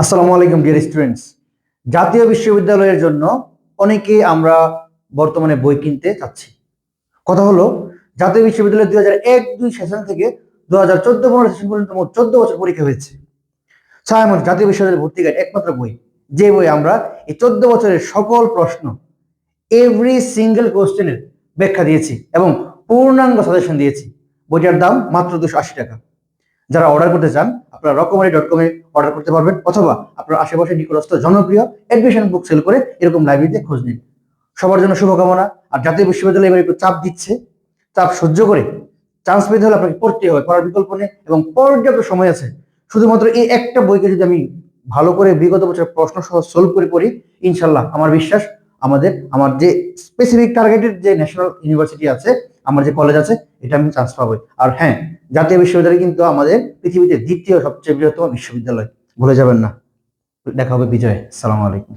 আসসালামু আলাইকুম dear students জাতীয় বিশ্ববিদ্যালয়ের জন্য অনেকেই আমরা বর্তমানে বই কিনতে চাচ্ছি কথা হলো, জাতীয় বিশ্ববিদ্যালয় দুই হাজার এক, দুই সেশন থেকে দু হাজার চোদ্দ, পনেরো সেশন পর্যন্ত মোট চোদ্দ বছর পরীক্ষা হয়েছে। ছায়ামত জাতীয় বিশ্ববিদ্যালয়ের ভর্তি গাইড একমাত্র বই। যে বই আমরা এই চোদ্দ বছরের সকল প্রশ্ন এভরি সিঙ্গেল কোশ্চেনের ব্যাখ্যা দিয়েছি এবং পূর্ণাঙ্গ সাজেশন দিয়েছি। বইটার দাম মাত্র দুশো আশি টাকা। যারা অর্ডার করতে চান, আপনারা রকমারি ডট কমে অর্ডার করতে পারবেন, অথবা আপনার আশেপাশে নিকটস্থ জনপ্রিয় অ্যাডমিশন বুক সেল করে এরকম লাইব্রেরিতে খোঁজ নিন। সবার জন্য শুভকামনা, আর জাতীয় বিশ্ববিদ্যালয় এবার একটু চাপ দিচ্ছে, চাপ সহ্য করে চান্স পেতে হলে আপনাকে পড়তে হবে, পড়ার বিকল্প নেই, এবং পর্যাপ্ত সময় আছে। শুধুমাত্র এই একটা বইকে যদি আমি ভালো করে বিগত বছর প্রশ্ন সহ সলভ করে পড়ি, ইনশাল্লাহ, আমার বিশ্বাস আমাদের, আমার যে স্পেসিফিক টার্গেটেড যে ন্যাশনাল ইউনিভার্সিটি আছে, আমার যে কলেজ আছে, এটা আমি চান্স পাবো। আর হ্যাঁ জাতীয় বিশ্ববিদ্যালয় কিন্তু আমাদের পৃথিবীতে দ্বিতীয় সবচেয়ে বৃহত্তম বিশ্ববিদ্যালয়। ভুলে যাবেন না। দেখা হবে বিজয়। সালাম আলাইকুম।